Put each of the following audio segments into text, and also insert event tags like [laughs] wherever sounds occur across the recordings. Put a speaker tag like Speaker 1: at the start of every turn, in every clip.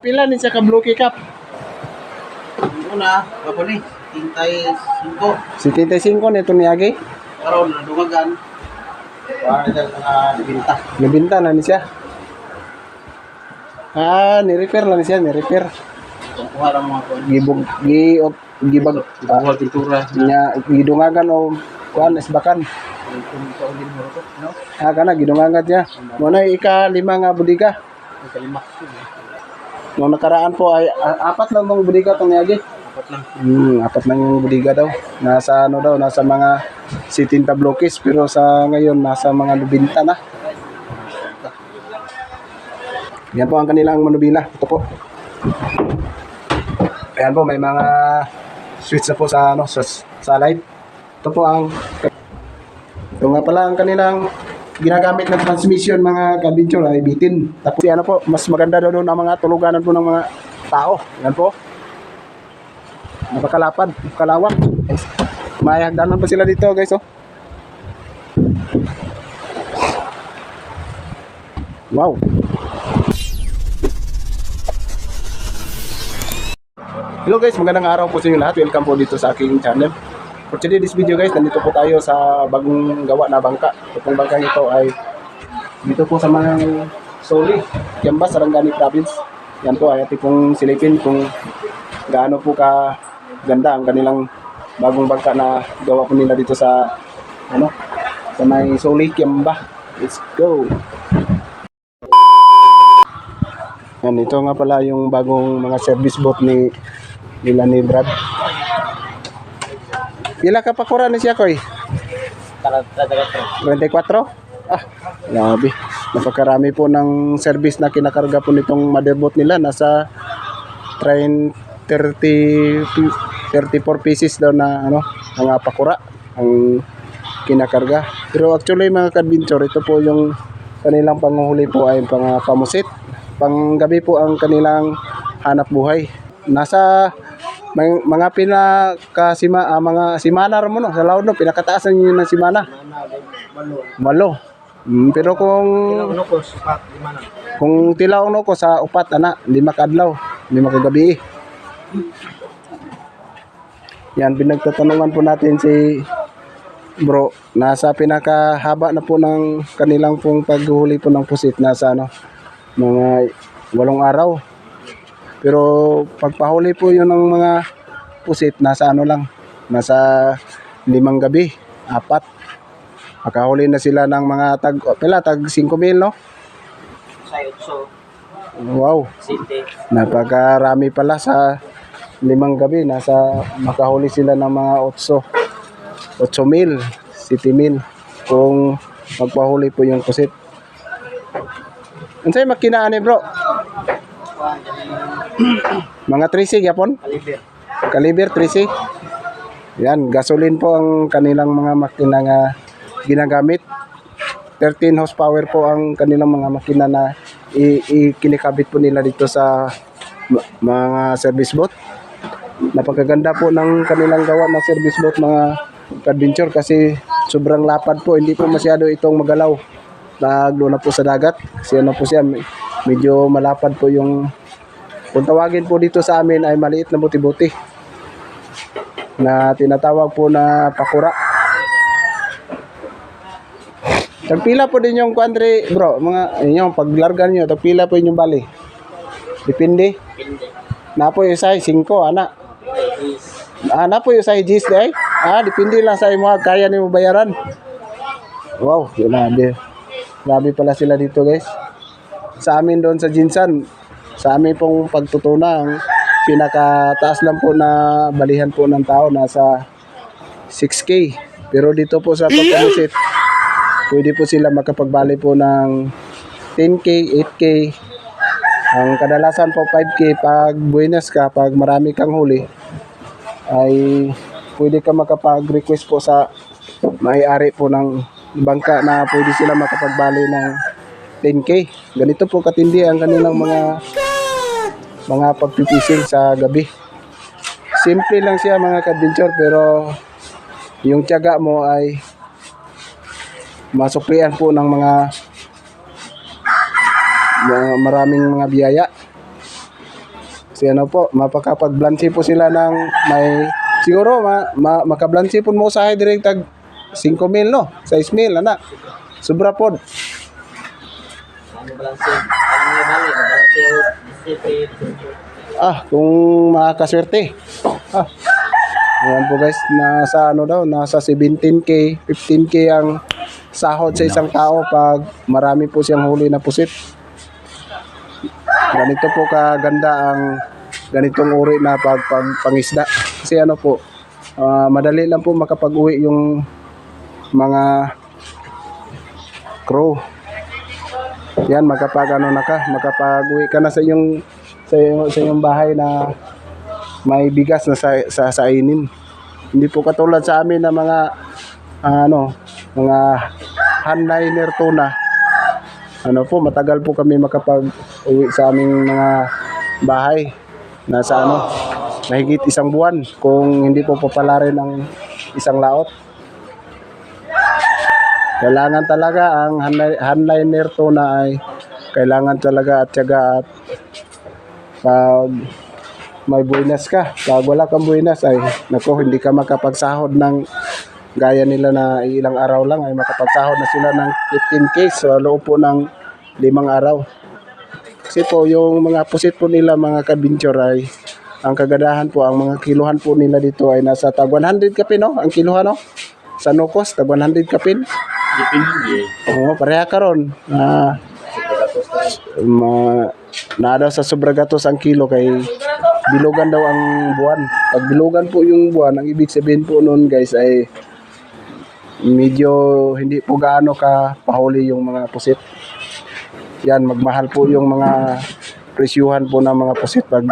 Speaker 1: Pila ni siya ka Blue Cup?
Speaker 2: Una, ako ni, hintay 5.
Speaker 1: 75 nito ni Agi.
Speaker 2: Karon nadungagan. Para na mga dibinta.
Speaker 1: Nabinta na ni siya. Ah, ni-repair lang siya, ni-repair.
Speaker 2: Kung kuha lang mga kuha.
Speaker 1: Gibog, gi, o, gibag, ah,
Speaker 2: Kuha pintura.
Speaker 1: nya, gidungagan o, kuan, isbakan.
Speaker 2: Kung ikaw din mo ito, no?
Speaker 1: Ah, kana, gidungagan niya. Muna ika lima nga budiga.
Speaker 2: Ang kalima.
Speaker 1: Nung nakaraan po ay ah, apat lang tong budiga tong ni Agi.
Speaker 2: Dapat lang.
Speaker 1: Hmm, apat lang yung budiga daw. Nasa ano daw, nasa mga sitinta blokis pero sa ngayon nasa mga lubinta na. Yan po ang kanilang manubila. Ito po. Ayan po, may mga switch na po sa ano, sa, sa light. Ito po ang ito nga pala ang kanilang ginagamit na transmission mga kabincho ay bitin. Tapos ano po, mas maganda doon ang mga tuluganan po ng mga tao. Yan po. Napakalapad, kalawak. Guys, May hagdanan pa sila dito guys oh. Wow. Hello guys, magandang araw po sa inyo lahat. Welcome po dito sa aking channel. For today this video guys, nandito po tayo sa bagong gawa na bangka. Itong bangkang ito ay dito po sa mga Soli, Kiamba, Sarangani Province. Yan po ay ating pong silipin kung gaano po ka ganda ang kanilang bagong bangka na gawa po nila dito sa ano sa may Soli, Kiamba. Let's go! Yan, ito nga pala yung bagong mga service boat ni nila ni Brad. Pila ka pakura ni siya, Koy? 24? Ah, grabe. Napakarami po ng service na kinakarga po nitong motherboard nila. Nasa train 30, pi- 34 pieces daw na ano, mga pakura ang kinakarga. Pero actually mga kadventure, ito po yung kanilang panguhuli po ay pang pamusit. Panggabi po ang kanilang hanap buhay. Nasa may, mga pinakasima ah, mga simana ra mo no sa laod no pinakataasan niyo ng simana. Malo. Mm, pero kung
Speaker 2: na.
Speaker 1: kung tilaw no ko sa upat ana, lima ka adlaw, lima ka gabi. Yan pinagtatanungan po natin si Bro, nasa pinakahaba na po ng kanilang pong paghuli po ng pusit nasa ano mga walong araw. Pero pagpahuli po yun ng mga pusit nasa ano lang, nasa limang gabi, apat. Makahuli na sila ng mga tag, pila, tag 5 mil, no?
Speaker 2: Sa 8,
Speaker 1: Wow,
Speaker 2: City.
Speaker 1: napakarami pala sa limang gabi. Nasa makahuli sila ng mga 8, 8 mil, 7 mil. Kung magpahuli po yung kusit. Ano sa'yo makinaan eh bro? Mga 3C yapon?
Speaker 2: Kaliber.
Speaker 1: Kaliber 3C. Yan, gasoline po ang kanilang mga makina nga ginagamit. 13 horsepower po ang kanilang mga makina na ikinikabit po nila dito sa mga service boat. Napakaganda po ng kanilang gawa na service boat mga adventure kasi sobrang lapad po, hindi po masyado itong magalaw. Laglo na po sa dagat. Kasi ano po siya, me- medyo malapad po yung kung tawagin po dito sa amin ay maliit na buti-buti na tinatawag po na pakura. Tagpila po din yung country, bro, mga inyong paglargan nyo, tagpila po inyong bali. Depende. Na po yung size 5, ana. Ah, na po yung size G's day. Ah, depende lang sa imo, kaya nimo bayaran. Wow, grabe. Grabe pala sila dito, guys. Sa amin doon sa Jinsan, sa amin pong pagtutuna, ang pinakataas lang po na balihan po ng tao nasa 6K. Pero dito po sa Papamusit, pwede po sila makapagbali po ng 10K, 8K. Ang kadalasan po 5K pag buenas ka, pag marami kang huli, ay pwede ka makapag-request po sa may-ari po ng bangka na pwede sila makapagbali ng 10K. Ganito po katindi ang kanilang mga mga pagpipisil sa gabi. Simple lang siya mga kadventure pero yung tiyaga mo ay masuklian po ng mga maraming mga biyaya. Kasi ano po, mapakapag-blanchi po sila ng may siguro ma, ma makablanchi po mo sa direct tag 5 mil no, 6 mil ana. Sobra po.
Speaker 2: Ano balanse?
Speaker 1: Ah, kung makakaswerte. Ah. Ayan po guys, nasa ano daw, nasa 17k, 15k ang sahod sa isang tao pag marami po siyang huli na pusit. Ganito po kaganda ang ganitong uri na pag, pag pangisda. Kasi ano po, ah, madali lang po makapag-uwi yung mga crew. Yan, makapag ano na ka, makapag-uwi ka na sa iyong sa iyong, sa iyong bahay na may bigas na sa, sa sainin. Hindi po katulad sa amin na mga ah, ano, mga handliner tuna. Ano po, matagal po kami makapag-uwi sa aming mga bahay. Nasa ano, mahigit isang buwan kung hindi po papalarin ang isang laot. Kailangan talaga ang handli- handliner tuna ay kailangan talaga at tiyaga at pag may buinas ka, pag wala kang buinas ay nako hindi ka makapagsahod ng gaya nila na ilang araw lang ay makapagsahod na sila ng 15k sa loob po ng limang araw. Kasi po yung mga pusit po nila mga kabinchor ay ang kagadahan po, ang mga kiluhan po nila dito ay nasa tag 100 kapin no? Ang kiluhan no? Sa Nukos, tag 100 kapin. Oo, pareha ka ron. Ah, ma, na daw sa sobragatos ang kilo kay bilugan daw ang buwan. Pag bilugan po yung buwan, ang ibig sabihin po noon guys ay medyo hindi po gaano ka pahuli yung mga pusit. Yan, magmahal po yung mga presyuhan po ng mga pusit pag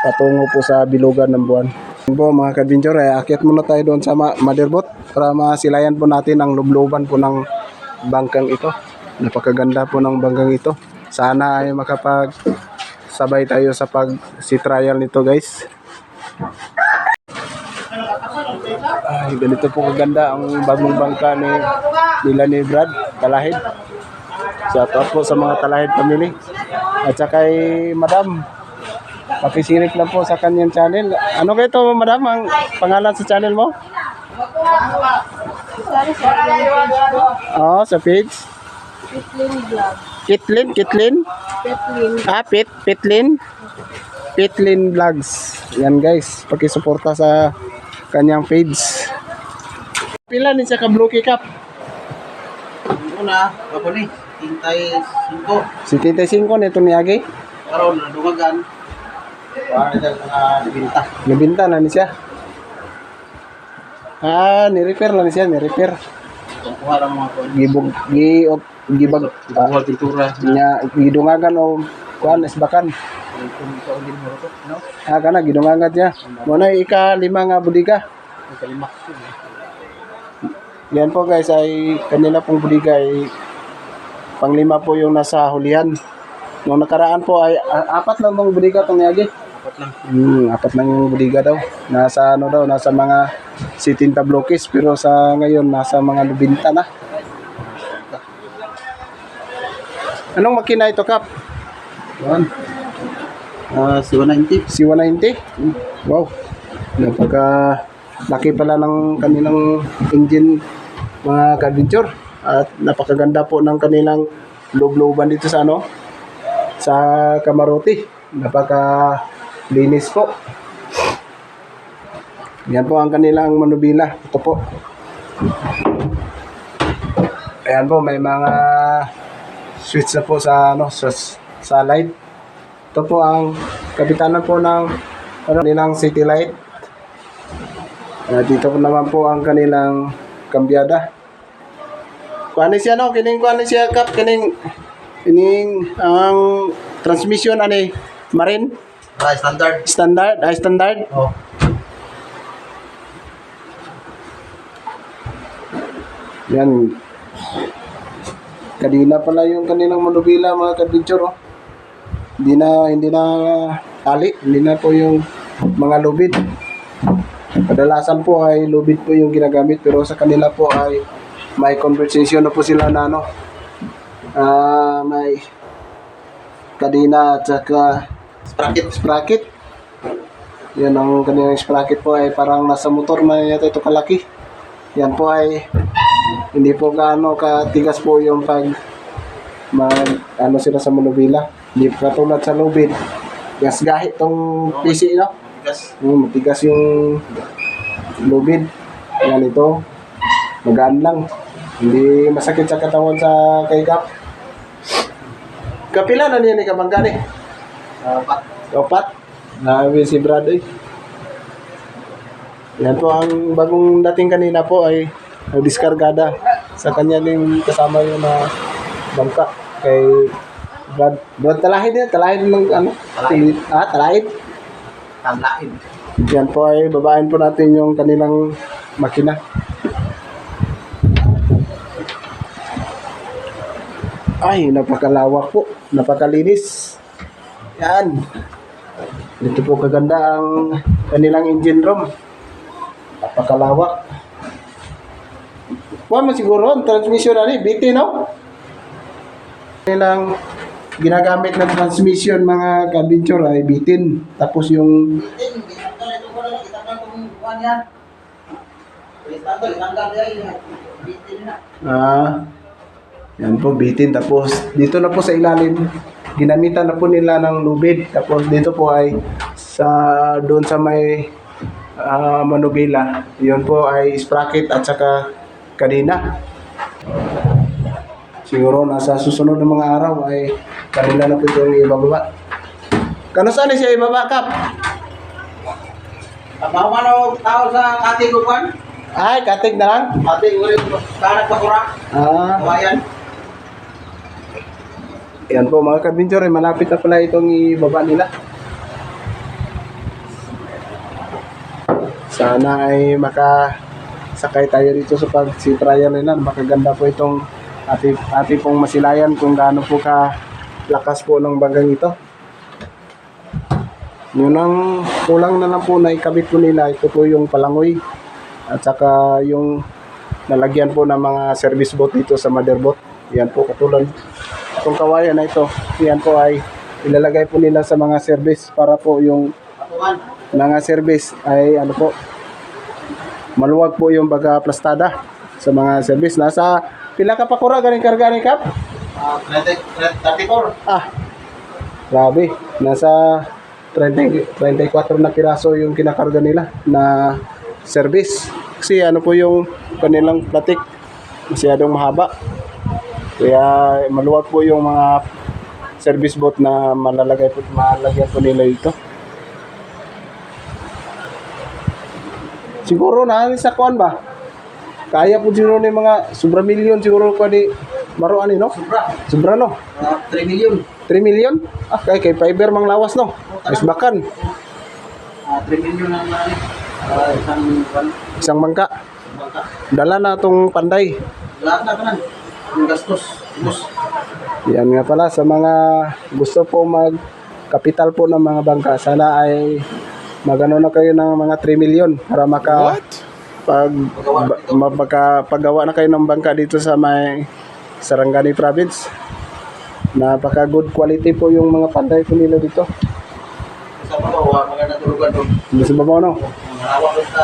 Speaker 1: patungo po sa bilugan ng buwan. Po mga kadventure, eh, akyat muna tayo doon sa motherboard para masilayan po natin ang lubloban po ng bangkang ito. Napakaganda po ng bangkang ito. Sana ay makapag sabay tayo sa pag si trial nito guys. Ay, ganito po kaganda ang bagong bangka ni nila ni Brad Talahid. Shout out po sa mga Talahid family. At saka kay Madam Pakisirik lang po sa kanyang channel. Ano kayo to, madam, ang pangalan sa channel mo?
Speaker 3: Sorry sa page
Speaker 1: sa.
Speaker 3: Pitlin Vlog.
Speaker 1: Kitlin, Kitlin.
Speaker 3: Pitlin.
Speaker 1: Ah, Pit, Pitlin. Pitlin Vlogs. Yan guys, pakisuporta sa kanyang page. Pila ni siya ka Blue Key Cup?
Speaker 2: Una, ni. Tintay 5.
Speaker 1: 75 nito ni Agi.
Speaker 2: Karon na dumagan. Wala na mga dibinta.
Speaker 1: Nabinta na ni siya. Ah, ni-repair lang ni siya, ni-repair.
Speaker 2: Kung kuha lang mga kuha.
Speaker 1: Gibog, gi, o, gibag, ah,
Speaker 2: Kuha pintura.
Speaker 1: nya, gidungagan o, kuan, isbakan.
Speaker 2: Kung ikaw din mo ito. No?
Speaker 1: Ah, kana gidungangat niya. Muna ika lima nga budiga.
Speaker 2: Ang kalima.
Speaker 1: Yan po guys ay kanila pong budiga ay panglima po yung nasa hulihan. Nung nakaraan po ay ah, apat lang pong budiga itong niyagi.
Speaker 2: Lang.
Speaker 1: Hmm, apat lang yung budiga daw. Nasa ano daw, nasa mga sitin tablokis pero sa ngayon nasa mga lubinta na. Anong makina ito, Kap?
Speaker 2: Yan. Ah, si 190.
Speaker 1: Si 190? Wow. Napaka laki pala ng kanilang engine mga ka-adventure. At napakaganda po ng kanilang loob-looban dito sa ano sa Kamaruti. Napaka linis po. Yan po ang kanilang manubila. Ito po. Ayan po, may mga switch na po sa ano sa, sa light. Ito po ang kapitanan po ng ano, nilang city light. At dito po naman po ang kanilang kambyada. Kuha siya no, kining kuha siya kap kining kining ang transmission ani marin
Speaker 2: Ah, standard.
Speaker 1: standard ay standard
Speaker 2: Oh.
Speaker 1: yan kanina pala yung kanilang manubila mga kadventure oh. hindi na hindi na tali hindi na po yung mga lubid kadalasan po ay lubid po yung ginagamit pero sa kanila po ay may conversation na po sila na ano ah may kadina at saka
Speaker 2: Sprocket.
Speaker 1: sprocket. Yan ang kanilang sprocket po ay parang nasa motor man yata ito kalaki. Yan po ay hindi po gaano katigas po yung pag mag ano sila sa manubila. Hindi po katulad sa lubid. Gas gahi tong PC no.
Speaker 2: Bigas.
Speaker 1: Yung matigas yung lubid. Yan ito. Magaan lang. Hindi masakit sa katawan sa kay Kap. Kapila na niya ni Kamanggani.
Speaker 2: Apat.
Speaker 1: Opat. Nabi si Brad eh. Yan po ang bagong dating kanina po ay diskargada sa kanya din kasama yung na bangka kay Brad. Brad talahid din, talahid ng ano?
Speaker 2: Talahid.
Speaker 1: Ah, talahid.
Speaker 2: Tamlain.
Speaker 1: Yan po ay babain po natin yung kanilang makina. Ay, napakalawak po. Napakalinis. Yan. Dito po kaganda ang kanilang engine room. Napakalawak. Kuha mo siguro ang transmission na ni BT, no? Kanilang ginagamit na transmission mga kabinchor ay bitin. Tapos yung Ah, yan po, bitin. Tapos, dito na po sa ilalim, ginamitan na po nila ng lubid. Tapos, dito po ay sa doon sa may ah, manubila. Yun po ay sprocket at saka kadena. Siguro nasa susunod ng mga araw ay kanila na po itong ibababa. Kano saan siya ibaba, Kap?
Speaker 2: Ang mga tao sa ating upan,
Speaker 1: Ay, katig na lang.
Speaker 2: ating ulit, kanak pakura,
Speaker 1: Ah,
Speaker 2: kawayan.
Speaker 1: Yan po mga kabinjor, eh, malapit na pala itong ibaba nila. Sana ay makasakay tayo dito sa pag-trial nila. Makaganda po itong ating, ating pong masilayan kung gaano po ka lakas po ng banggang ito. Yun ang kulang na lang po na ikabit po nila. Ito po yung palangoy. At saka yung nalagyan po ng mga service boat dito sa mother boat. Yan po katulad itong kawayan na ito. Yan po ay ilalagay po nila sa mga service para po yung mga service ay ano po maluwag po yung baga plastada sa mga service. Nasa pila ka pa kura galing karga ni Kap?
Speaker 2: Ah, 30 34.
Speaker 1: Ah, grabe. Nasa 30, 34 na piraso yung kinakarga nila na service. Kasi ano po yung kanilang platik, masyadong mahaba. Kaya maluwag po yung mga service boat na malalagay po, malalagyan po nila ito. Siguro na sa kuan ba? Kaya po siguro ni mga sobra milyon siguro ko di maruan ni no?
Speaker 2: Sobra.
Speaker 1: Sobra no?
Speaker 2: Ah, 3 million.
Speaker 1: 3 million? Ah, kay kay fiber mang lawas no. Mas bakan
Speaker 2: Ah, 3 million ang. Ah, isang ban.
Speaker 1: isang mangka.
Speaker 2: Bangka.
Speaker 1: Dala na tong panday.
Speaker 2: Lahat na kanan. Ang gastos. Bus.
Speaker 1: Yan nga pala sa mga gusto po mag kapital po ng mga bangka, sana ay magano na kayo ng mga 3 million para maka pag ba, maka, paggawa na kayo ng bangka dito sa may Sarangani province. Napaka good quality po yung mga panday po nila dito.
Speaker 2: Sa baba, mga natulugan doon.
Speaker 1: Hindi sa babaw no.
Speaker 2: Ang hawak doon sa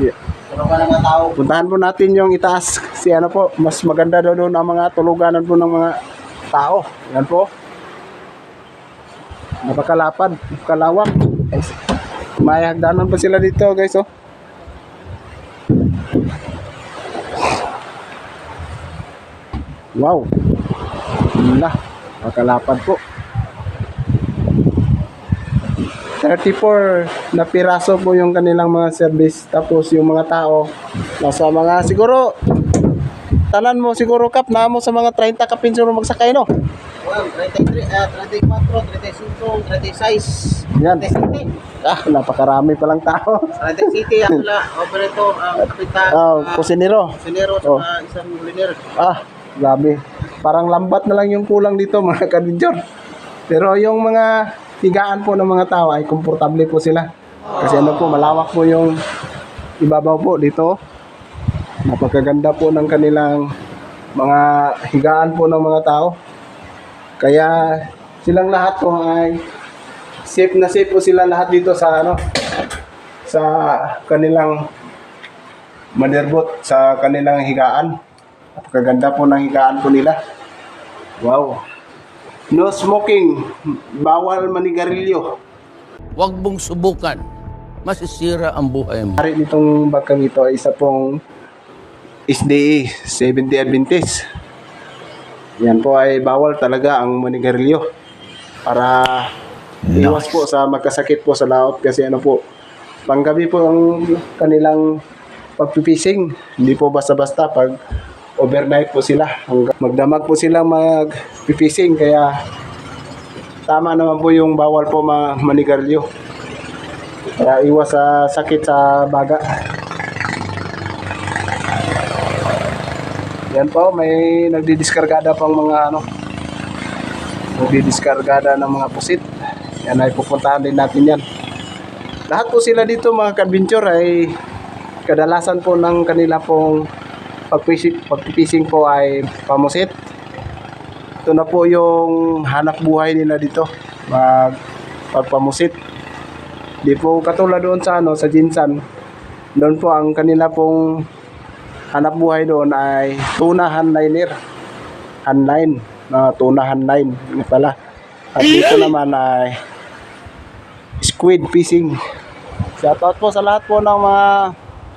Speaker 1: Yeah.
Speaker 2: tulungan ng mga tao.
Speaker 1: Puntahan po natin yung itaas. Si ano po, mas maganda daw doon ang mga tuluganan po ng mga tao. Yan po. Napakalapad, napakalawak. Ay, May hagdanan pa sila dito guys oh. Wow. Wala. Napakalapad po. 34 na piraso po yung kanilang mga service tapos yung mga tao nasa mga siguro tanan mo siguro kap na mo sa mga 30 kapin siguro magsakay no
Speaker 2: Wow, 33, ah, 34, 35, 36.
Speaker 1: yan
Speaker 2: 37.
Speaker 1: ah napakarami palang tao
Speaker 2: 37 ang la, operator, ang kapitan,
Speaker 1: ah
Speaker 2: ah,
Speaker 1: kusinero
Speaker 2: sinero,
Speaker 1: Oh.
Speaker 2: sa isang muliner.
Speaker 1: ah grabe parang lambat na lang yung kulang dito [laughs] mga kabidyor pero yung mga higaan po ng mga tao ay komportable po sila kasi ano po malawak po yung ibabaw po dito napakaganda po ng kanilang mga higaan po ng mga tao kaya silang lahat po ay safe na safe po sila lahat dito sa ano sa kanilang manirbot sa kanilang higaan. Napakaganda po ng higaan po nila. Wow. No smoking. Bawal manigarilyo.
Speaker 4: Huwag mong subukan. Masisira ang buhay mo.
Speaker 1: Hari nitong bagkang ito ay isa pong SDA, 70 Adventist. Yan po ay bawal talaga ang manigarilyo para iwas po sa magkasakit po sa laot kasi ano po, panggabi po ang kanilang pagpipising. Hindi po basta-basta pag overnight po sila. Hanggang magdamag po sila magpipising kaya tama naman po yung bawal po ma manigarilyo. Para iwas sa sakit sa baga. Yan po, may nagdidiskargada pang mga ano, nagdidiskargada ng mga pusit. Yan ay pupuntahan din natin yan. Lahat po sila dito mga adventure ay kadalasan po ng kanila pong pagpipising po ay pamusit. Ito na po yung hanap buhay nila dito, mag pagpamusit. Di po katulad doon sa ano sa Jinsan. Doon po ang kanila pong hanap buhay doon ay tuna handliner. Handline, na tuna handline yun pala. At dito naman ay squid fishing. Shoutout po sa lahat po ng mga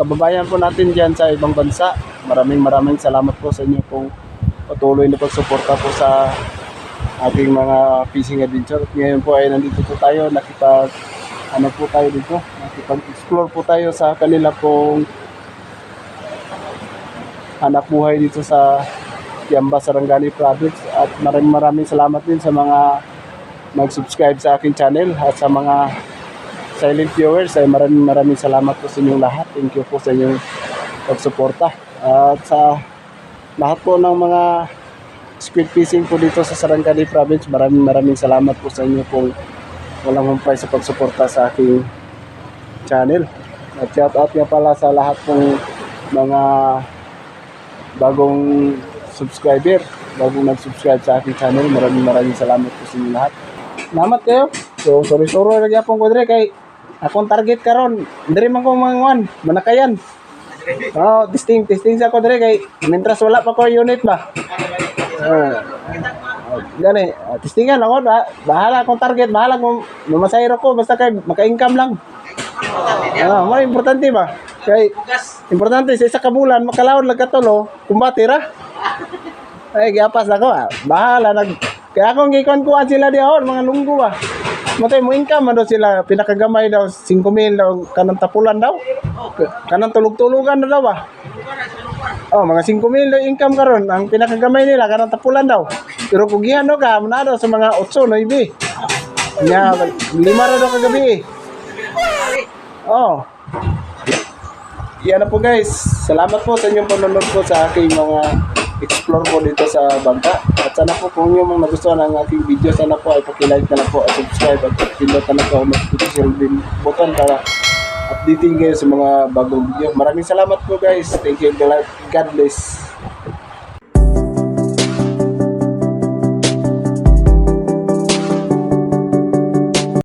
Speaker 1: kababayan po natin diyan sa ibang bansa. Maraming maraming salamat po sa inyo pong patuloy na pagsuporta po sa ating mga fishing adventure. At ngayon po ay nandito po tayo, nakipag ano po tayo dito, nakipag-explore po tayo sa kanila pong anak buhay dito sa Yamba, Sarangani Province. At maraming maraming salamat din sa mga nag-subscribe sa akin channel at sa mga silent viewers ay maraming maraming salamat po sa inyong lahat. Thank you po sa inyong pagsuporta. At sa lahat po ng mga squid fishing po dito sa Sarangani Province, maraming maraming salamat po sa inyo pong walang humpay sa pagsuporta sa aking channel. At shout out nga pala sa lahat pong mga bagong subscriber, bagong nag-subscribe sa aking channel. Maraming maraming salamat po sa inyo lahat. Salamat kayo. So, sorry sorry lagi akong kodre kay akong target karon. Diri man ko manguan, manakayan. Oh, testing, testing sa kodre kay mentras wala pa ko unit ba. Ah. Oh, gani, ah, testingan ako, ba, bahala akong target, bahala kung mamasahiro ko, basta kay maka-income lang. Ah, mo importante ba? Kay importante sa isa ka bulan makalawod lang katulo, kumbati ra. Ay, giapas ako ah. Bahala nag kaya akong gikon ko sila diha mga lunggo ah. Matay mo income daw sila pinakagamay daw 5,000 daw kanang tapulan daw. Kanang tulog-tulugan na daw ba? Oh, mga 5,000 daw income karon ang pinakagamay nila kanang tapulan daw. Pero kung gihan daw ka, muna daw sa mga 8, 9. Nya, lima ra daw kagabi. Oh. Yan na po guys. Salamat po sa inyong panonood po sa aking mga explore po dito sa bangka. At sana po kung yung mga nagustuhan ng aking video, sana po ay pakilike na lang po at subscribe at pindutan na po ang notification button para updating kayo sa mga bagong video. Maraming salamat po guys. Thank you. God bless.